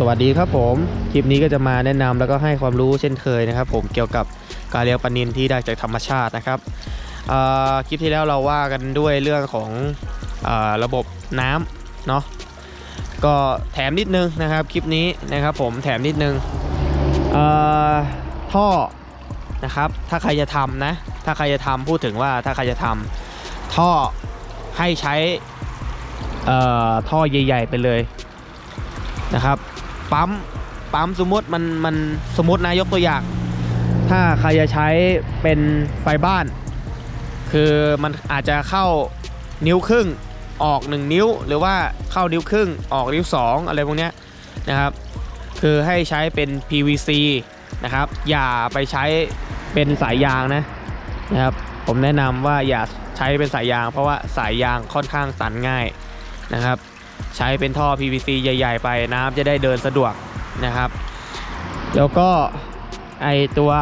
สวัสดีครับผม คลิปนี้ก็จะมาแนะนำแล้วก็ให้ความรู้เช่นเคยนะครับ ผมเกี่ยวกับการเลี้ยงปลานิลที่ได้จากธรรมชาตินะครับคลิปที่แล้วเราว่ากันด้วยเรื่องของอระบบน้ำเนาะก็แถมนิดนึงนะครับคลิปนี้นะครับ ผมแถมนิดนึงท่อนะครับถ้าใครจะทำนะถ้าใครจะทำพูดถึงว่าถ้าใครจะทำท่อให้ใช้ท่อใหญ่ ๆ ไปเลยนะครับ ปั๊มปั๊มสมมติมันมันสมมตินะยกตัวอย่าง ถ้าใครจะใช้เป็นไฟบ้าน คือมันอาจจะเข้านิ้วครึ่งออก 1 นิ้ว หรือว่าเข้านิ้วครึ่งออกนิ้ว 2 อะไรพวกเนี้ยนะครับ คือให้ใช้เป็น PVC นะครับ อย่าไปใช้เป็นสายยางนะนะครับ ผมแนะนำว่าอย่าใช้เป็นสายยาง เพราะว่าสายยางค่อนข้างตันง่ายนะครับ ใช้เป็นท่อ PVC ใหญ่ ๆ ไปน้ำจะได้เดินสะดวกนะครับ แล้วก็ไอตัว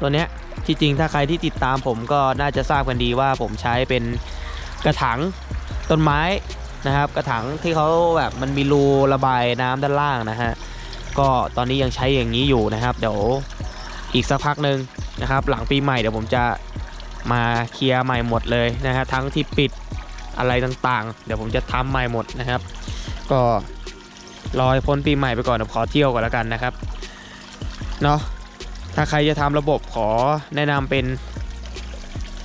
ตัวเนี้ยที่จริงถ้าใครที่ติดตามผมก็น่าจะทราบกันดีว่าผมใช้เป็นกระถางต้นไม้นะครับ กระถางที่เขาแบบมันมีรูระบายน้ำด้านล่างนะฮะก็ตอนนี้ยังใช้อย่างนี้อยู่นะครับ เดี๋ยวอีกสักพักหนึ่งนะครับ หลังปีใหม่เดี๋ยวผมจะมาเคลียร์ใหม่หมดเลยนะฮะทั้งที่ปิด อะไรต่างๆ เดี๋ยวผมจะทำใหม่หมดนะครับ ก็รอพ้นปีใหม่ไปก่อนเดี๋ยวขอเที่ยวก่อนแล้วกันนะครับเนาะถ้าใครจะทำระบบขอแนะนำเป็น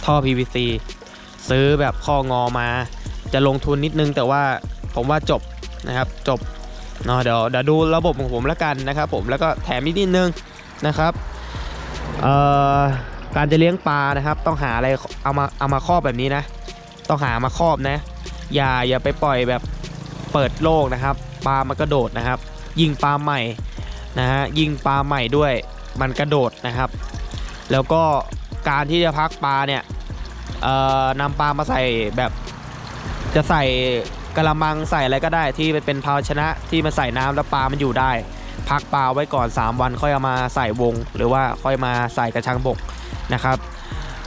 ท่อ PVC ซื้อแบบข้องอมา จะลงทุนนิดนึงแต่ว่าผมว่าจบนะครับจบเนาะเดี๋ยวเดี๋ยวดูระบบของผมแล้วกันนะครับ ผมแล้วก็แถมนิดนิดนึงนะครับการจะเลี้ยงปลานะครับ ต้องหาอะไรเอามาเอามาครอบแบบนี้นะ ต้องหามาครอบนะ อย่าอย่าไปปล่อยแบบเปิดโลกนะครับ ปลามันกระโดดนะครับ ยิงปลาใหม่นะฮะยิงปลาใหม่ด้วยมันกระโดดนะครับ แล้วก็การที่จะพักปลาเนี่ยเอ่อนำปลามาใส่แบบจะใส่กระมังใส่อะไรก็ได้ที่เป็นภาชนะที่มันใส่น้ำแล้วปลามันอยู่ได้ พักปลาไว้ก่อน 3 วันค่อยเอามาใส่วง หรือว่าค่อยมาใส่กระชังบกนะครับ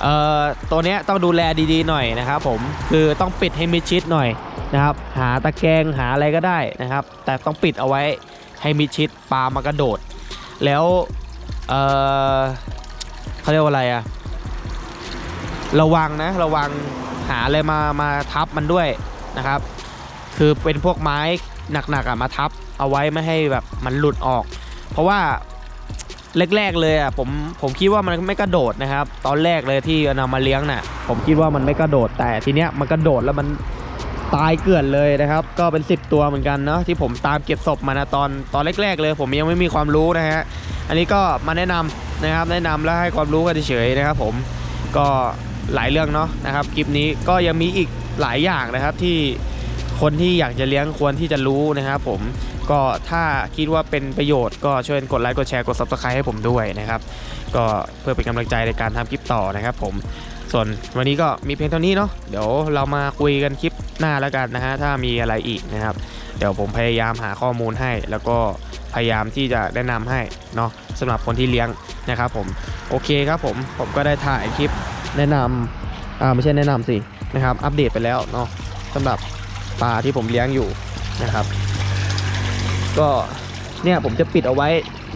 เอ่อตัวเนี้ยต้องดูแลดีๆหน่อยนะครับผมคือต้องปิดให้มิดชิดหน่อยนะครับหาตะแกรงหาอะไรก็ได้นะครับ แต่ต้องปิดเอาไว้ให้มิดชิดปลามากระโดด แล้วเอ่อเขาเรียกว่าอะไรอะระวังนะระวังหาอะไรมามาทับมันด้วยนะครับ คือเป็นพวกไม้หนักๆอะมาทับเอาไว้ไม่ให้แบบมันหลุดออก เพราะว่า แรกๆเลยอะผมผมคิดว่ามันไม่กระโดดนะครับ ตอนแรกเลยที่นำมาเลี้ยงน่ะ ผมคิดว่ามันไม่กระโดดแต่ทีเนี้ยมันกระโดดแล้วมันตายเกลื่อนเลยนะครับ ก็เป็น 10 ตัวเหมือนกันเนาะที่ผมตามเก็บศพมานะตอนตอนแรกๆเลย ผมยังไม่มีความรู้นะฮะอันนี้ก็มาแนะนำนะครับ แนะนำแล้วให้ความรู้กันเฉยๆนะครับ ผมก็หลายเรื่องเนาะนะครับคลิปนี้ก็ยังมีอีกหลายอย่างนะครับที่ คนที่อยากจะเลี้ยงควรที่จะรู้นะครับผมก็ถ้าคิดว่าเป็นประโยชน์ก็ช่วยกดไลค์กดแชร์กด subscribe ให้ผมด้วยนะครับ ก็เพื่อเป็นกำลังใจในการทำคลิปต่อนะครับผมส่วนวันนี้ก็มีเพียงเท่านี้เนาะเดี๋ยวเรามาคุยกันคลิปหน้าแล้วกันนะฮะถ้ามีอะไรอีกนะครับ เดี๋ยวผมพยายามหาข้อมูลให้ แล้วก็พยายามที่จะแนะนำให้เนาะสำหรับคนที่เลี้ยงนะครับผมโอเคครับผมผมก็ได้ถ่ายคลิปแนะนำอ่าไม่ใช่แนะนำสินะครับอัปเดตไปแล้วเนาะสำหรับ ปลาที่ผมเลี้ยงอยู่นะครับ ก็เนี่ยผมจะปิดเอาไว้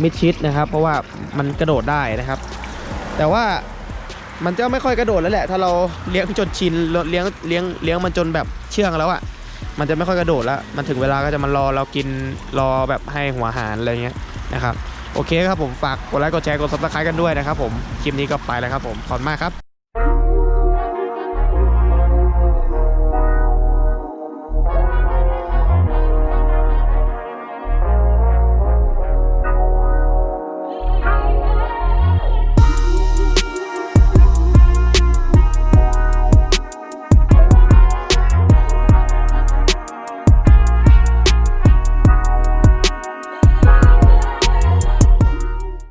มิดชิดนะครับ เพราะว่ามันกระโดดได้นะครับ แต่ว่ามันจะไม่ค่อยกระโดดแล้วแหละ ถ้าเราเลี้ยงจนชินเลี้ยงเลี้ยงเลี้ยงมันจนแบบเชื่องแล้วอะ่ะมันจะไม่ค่อยกระโดดแล้ว มันถึงเวลาก็จะมารอเรากินรอแบบให้หัวอาหารอะไรเงี้ยนะครับ โอเคครับผมฝากกดไลค์กดแชร์กดซับสไครต์กันด้วยนะครับผม คลิปนี้ก็ไปแล้วครับผม ขอบคุณมากครับ